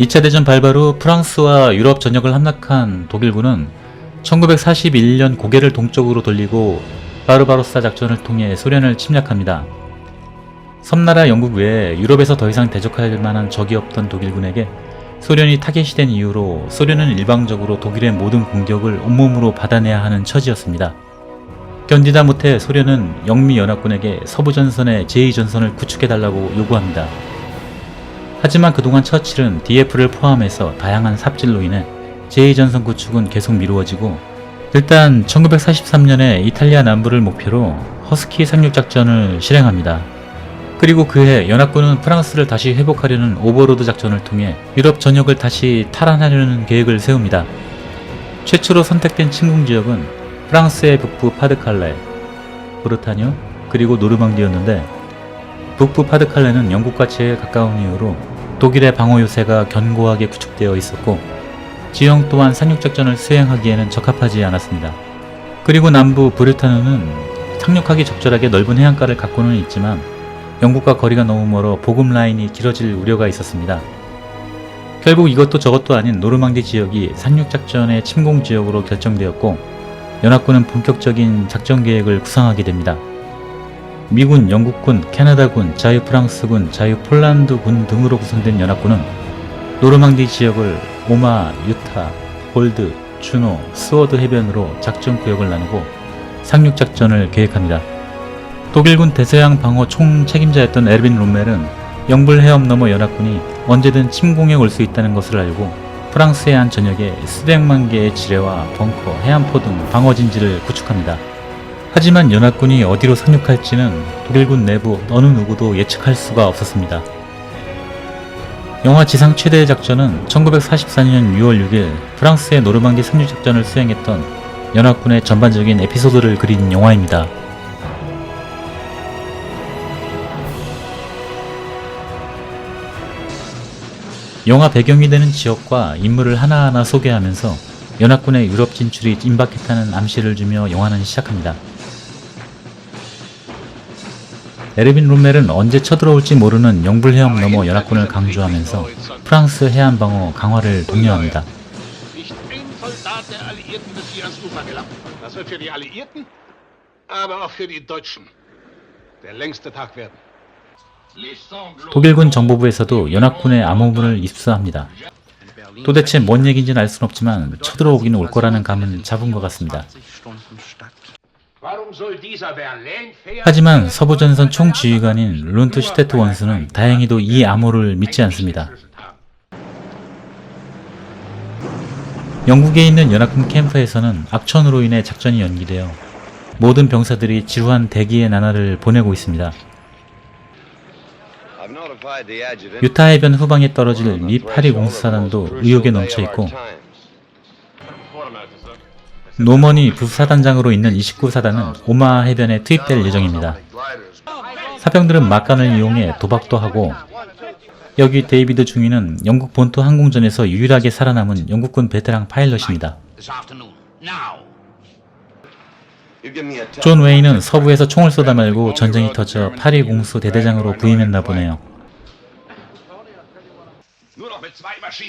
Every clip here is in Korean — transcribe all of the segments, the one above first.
2차 대전 발발 후 프랑스와 유럽 전역을 함락한 독일군은 1941년 고개를 동쪽으로 돌리고 바르바로사 작전을 통해 소련을 침략합니다. 섬나라 영국 외에 유럽에서 더 이상 대적할 만한 적이 없던 독일군에게 소련이 타겟이 된 이후로 소련은 일방적으로 독일의 모든 공격을 온몸으로 받아내야 하는 처지였습니다. 견디다 못해 소련은 영미연합군에게 서부전선의 제2전선을 구축해달라고 요구합니다. 하지만 그동안 처칠은 DF를 포함해서 다양한 삽질로 인해 제2전선 구축은 계속 미루어지고 일단 1943년에 이탈리아 남부를 목표로 허스키 상륙작전을 실행합니다. 그리고 그해 연합군은 프랑스를 다시 회복하려는 오버로드 작전을 통해 유럽 전역을 다시 탈환하려는 계획을 세웁니다. 최초로 선택된 침공 지역은 프랑스의 북부 파드칼레, 브르타뉴, 그리고 노르망디였는데 북부 파드칼레는 영국과 제일 가까운 이유로 독일의 방어 요새가 견고하게 구축되어 있었고 지형 또한 상륙작전을 수행하기에는 적합하지 않았습니다. 그리고 남부 브르타누는 상륙하기 적절하게 넓은 해안가를 갖고는 있지만 영국과 거리가 너무 멀어 보급 라인이 길어질 우려가 있었습니다. 결국 이것도 저것도 아닌 노르망디 지역이 상륙작전의 침공 지역으로 결정되었고 연합군은 본격적인 작전 계획을 구상하게 됩니다. 미군, 영국군, 캐나다군, 자유프랑스군, 자유폴란드군 등으로 구성된 연합군은 노르망디 지역을 오마, 유타, 볼드, 주노, 스워드 해변으로 작전 구역을 나누고 상륙 작전을 계획합니다. 독일군 대서양 방어 총 책임자였던 에르빈 롬멜은 영불 해협 너머 연합군이 언제든 침공해 올 수 있다는 것을 알고 프랑스의 한 전역에 수백만 개의 지뢰와 벙커, 해안포 등 방어 진지를 구축합니다. 하지만 연합군이 어디로 상륙할지는 독일군 내부 어느 누구도 예측할 수가 없었습니다. 영화 지상 최대의 작전은 1944년 6월 6일 프랑스의 노르망디 상륙작전을 수행했던 연합군의 전반적인 에피소드를 그린 영화입니다. 영화 배경이 되는 지역과 인물을 하나하나 소개하면서 연합군의 유럽 진출이 임박했다는 암시를 주며 영화는 시작합니다. 에르빈 룸멜은 언제 쳐들어올지 모르는 영불해협 너머 연합군을 강조하면서 프랑스 해안 방어 강화를 독려합니다. 독일군 정보부에서도 연합군의 암호문을 입수합니다. 도대체 뭔 얘기인지는 알 순 없지만 쳐들어오기는 올 거라는 감은 잡은 것 같습니다. 하지만 서부전선 총지휘관인 룬트슈테트 원수는 다행히도 이 암호를 믿지 않습니다. 영국에 있는 연합군 캠프에서는 악천후로 인해 작전이 연기되어 모든 병사들이 지루한 대기의 나날을 보내고 있습니다. 유타 해변 후방에 떨어질 미 파리 공수사단도 의욕에 넘쳐 있고 노먼이 부사단장으로 있는 29사단은 오마 해변에 투입될 예정입니다. 사병들은 막간을 이용해 도박도 하고 여기 데이비드 중위는 영국 본토 항공전에서 유일하게 살아남은 영국군 베테랑 파일럿입니다. 존 웨이는 서부에서 총을 쏘다 말고 전쟁이 터져 파리 공수 대대장으로 부임했나 보네요.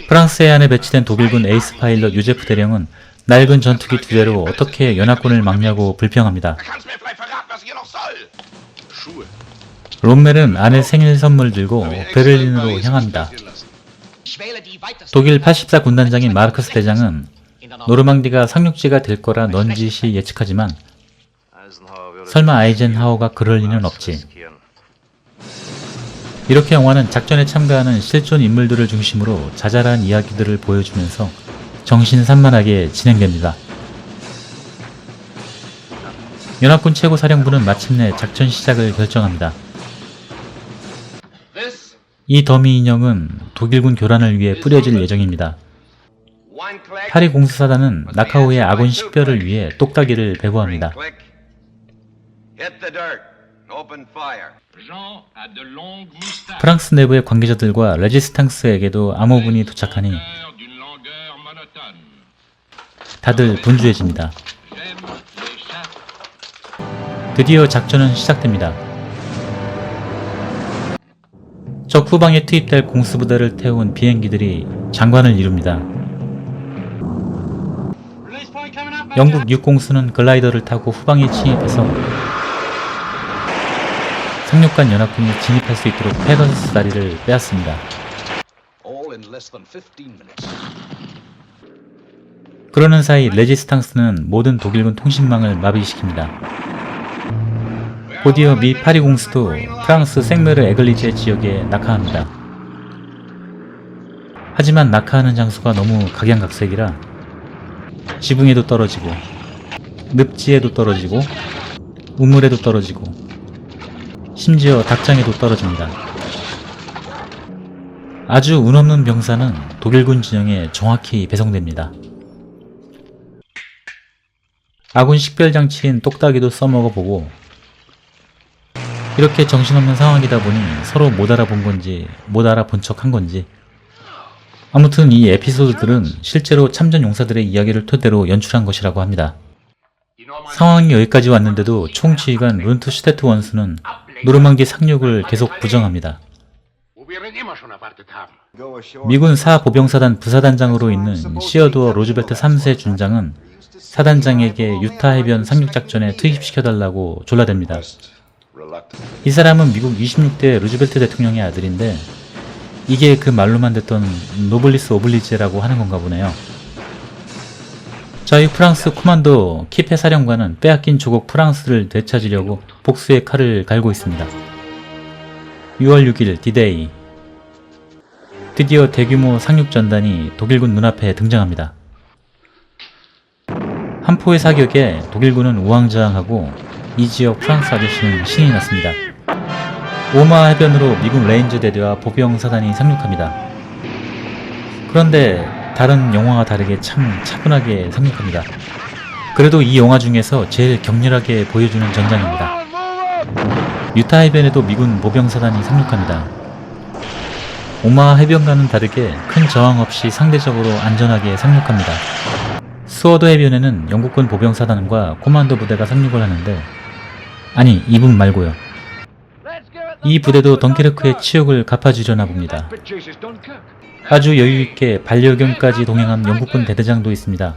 프랑스 해안에 배치된 독일군 에이스 파일럿 유제프 대령은 낡은 전투기 두 대로 어떻게 연합군을 막냐고 불평합니다. 롬멜은 아내 생일 선물 들고 베를린으로 향합니다. 독일 84 군단장인 마르크스 대장은 노르망디가 상륙지가 될 거라 넌지시 예측하지만 설마 아이젠하워가 그럴 리는 없지. 이렇게 영화는 작전에 참가하는 실존 인물들을 중심으로 자잘한 이야기들을 보여주면서 정신산만하게 진행됩니다. 연합군 최고사령부는 마침내 작전 시작을 결정합니다. 이 더미 인형은 독일군 교란을 위해 뿌려질 예정입니다. 파리 공수사단은 나카오의 아군 식별을 위해 똑딱이를 배부합니다. 프랑스 내부의 관계자들과 레지스탕스에게도 암호분이 도착하니. 다들 분주해집니다. 드디어 작전은 시작됩니다. 적 후방에 투입될 공수부대를 태운 비행기들이 장관을 이룹니다. 영국 육공수는 글라이더를 타고 후방에 침입해서 상륙간 연합군이 진입할 수 있도록 페거스 다리를 빼앗습니다. 그러는 사이 레지스탕스는 모든 독일군 통신망을 마비시킵니다. 곧이어 미 파리 공수도 프랑스 생메르 에글리제 지역에 낙하합니다. 하지만 낙하하는 장소가 너무 각양각색이라 지붕에도 떨어지고 늪지에도 떨어지고 우물에도 떨어지고 심지어 닭장에도 떨어집니다. 아주 운없는 병사는 독일군 진영에 정확히 배송됩니다. 아군 식별장치인 똑딱이도 써먹어보고 이렇게 정신없는 상황이다 보니 서로 못 알아본 건지 못 알아본 척 한 건지 아무튼 이 에피소드들은 실제로 참전 용사들의 이야기를 토대로 연출한 것이라고 합니다. 상황이 여기까지 왔는데도 총지휘관 룬트 슈테트 원수는 노르망디 상륙을 계속 부정합니다. 미군 사보병사단 부사단장으로 있는 시어도어 로즈벨트 3세 준장은 사단장에게 유타 해변 상륙작전에 투입시켜달라고 졸라댑니다. 이 사람은 미국 26대 루즈벨트 대통령의 아들인데 이게 그 말로만 듣던 노블리스 오블리제라고 하는 건가 보네요. 저희 프랑스 코만도 키페 사령관은 빼앗긴 조국 프랑스를 되찾으려고 복수의 칼을 갈고 있습니다. 6월 6일 디데이 드디어 대규모 상륙전단이 독일군 눈앞에 등장합니다. 한 포의 사격에 독일군은 우왕좌왕하고 이 지역 프랑스 아저씨는 신이 났습니다. 오마 해변으로 미군 레인저 대대와 보병 사단이 상륙합니다. 그런데 다른 영화와 다르게 참 차분하게 상륙합니다. 그래도 이 영화 중에서 제일 격렬하게 보여주는 전장입니다. 유타 해변에도 미군 보병 사단이 상륙합니다. 오마 해변과는 다르게 큰 저항 없이 상대적으로 안전하게 상륙합니다. 스워드 해변에는 영국군 보병사단과 코만도 부대가 상륙을 하는데 아니 이분 말고요. 이 부대도 덩케르크의 치욕을 갚아주려나 봅니다. 아주 여유있게 반려견까지 동행한 영국군 대대장도 있습니다.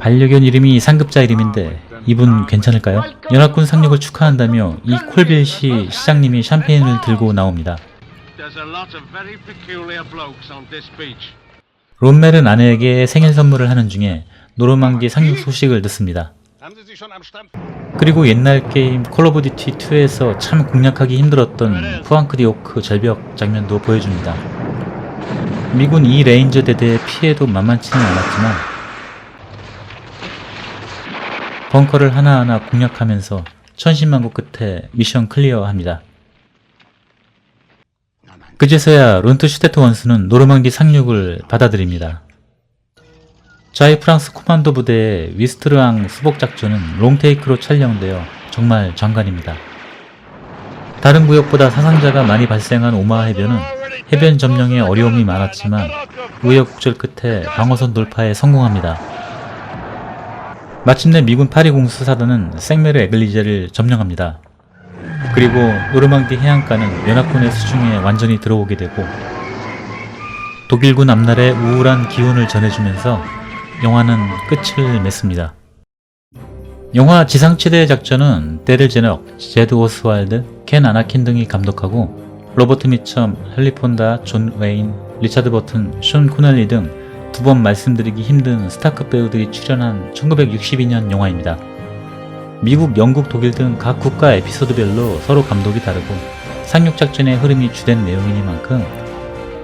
반려견 이름이 상급자 이름인데 이분 괜찮을까요? 연합군 상륙을 축하한다며 이 콜빌시 시장님이 샴페인을 들고 나옵니다. 롬멜은 아내에게 생일 선물을 하는 중에 노르망디 상륙 소식을 듣습니다. 그리고 옛날 게임 콜 오브 듀티 2에서 참 공략하기 힘들었던 프랑크디 오크 절벽 장면도 보여줍니다. 미군 이 레인저 대대의 피해도 만만치는 않았지만 벙커를 하나하나 공략하면서 천신만고 끝에 미션 클리어합니다. 그제서야 론트 슈테트 원수는 노르망디 상륙을 받아들입니다. 자이 프랑스 코만도 부대의 위스트르앙 수복 작전은 롱테이크로 촬영되어 정말 장관입니다. 다른 구역보다 사상자가 많이 발생한 오마 해변은 해변 점령에 어려움이 많았지만 우여곡절 끝에 방어선 돌파에 성공합니다. 마침내 미군 파리 공수사단은 생메르 에글리제를 점령합니다. 그리고 노르망디 해안가는 연합군의 수중에 완전히 들어오게 되고 독일군 앞날의 우울한 기운을 전해주면서 영화는 끝을 맺습니다. 영화 지상치대 작전은 데를 제넉, 제드 오스왈드, 켄 아나킨 등이 감독하고 로버트 미첨, 헨리 폰다, 존 웨인, 리차드 버튼, 숀 코넬리 등 두 번 말씀드리기 힘든 스타크 배우들이 출연한 1962년 영화입니다. 미국, 영국, 독일 등 각 국가 에피소드별로 서로 감독이 다르고 상륙작전의 흐름이 주된 내용이니만큼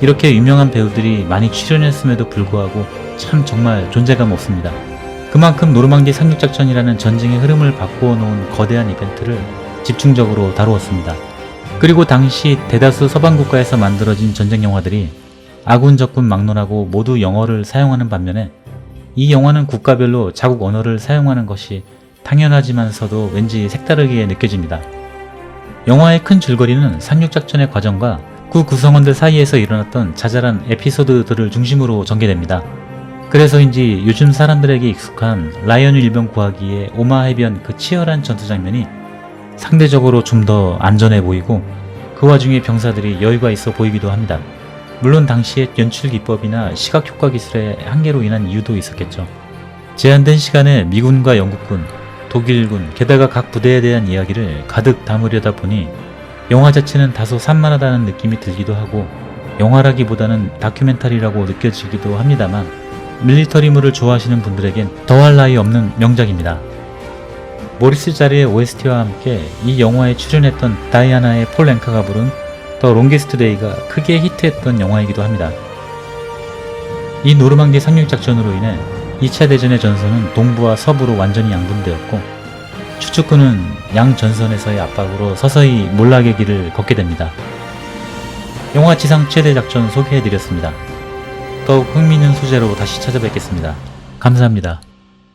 이렇게 유명한 배우들이 많이 출연했음에도 불구하고 참 정말 존재감 없습니다. 그만큼 노르망디 상륙작전이라는 전쟁의 흐름을 바꾸어 놓은 거대한 이벤트를 집중적으로 다루었습니다. 그리고 당시 대다수 서방 국가에서 만들어진 전쟁 영화들이 아군 적군 막론하고 모두 영어를 사용하는 반면에 이 영화는 국가별로 자국 언어를 사용하는 것이 당연하지만서도 왠지 색다르게 느껴집니다. 영화의 큰 줄거리는 상륙작전의 과정과 구 구성원들 사이에서 일어났던 자잘한 에피소드들을 중심으로 전개됩니다. 그래서인지 요즘 사람들에게 익숙한 라이언 일병 구하기의 오마 해변 그 치열한 전투 장면이 상대적으로 좀 더 안전해 보이고 그그 와중에 병사들이 여유가 있어 보이기도 합니다. 물론 당시의 연출 기법이나 시각 효과 기술의 한계로 인한 이유도 있었겠죠. 제한된 시간에 미군과 영국군, 독일군, 게다가 각 부대에 대한 이야기를 가득 담으려다 보니 영화 자체는 다소 산만하다는 느낌이 들기도 하고 영화라기보다는 다큐멘터리라고 느껴지기도 합니다만 밀리터리물을 좋아하시는 분들에겐 더할 나위 없는 명작입니다. 모리스 자리의 OST와 함께 이 영화에 출연했던 다이아나의 폴 랭카가 부른 더 롱게스트 데이가 크게 히트했던 영화이기도 합니다. 이 노르망디 상륙 작전으로 인해 2차 대전의 전선은 동부와 서부로 완전히 양분되었고 추축군은 양 전선에서의 압박으로 서서히 몰락의 길을 걷게 됩니다. 영화 지상 최대 작전 소개해드렸습니다. 더욱 흥미있는 소재로 다시 찾아뵙겠습니다. 감사합니다.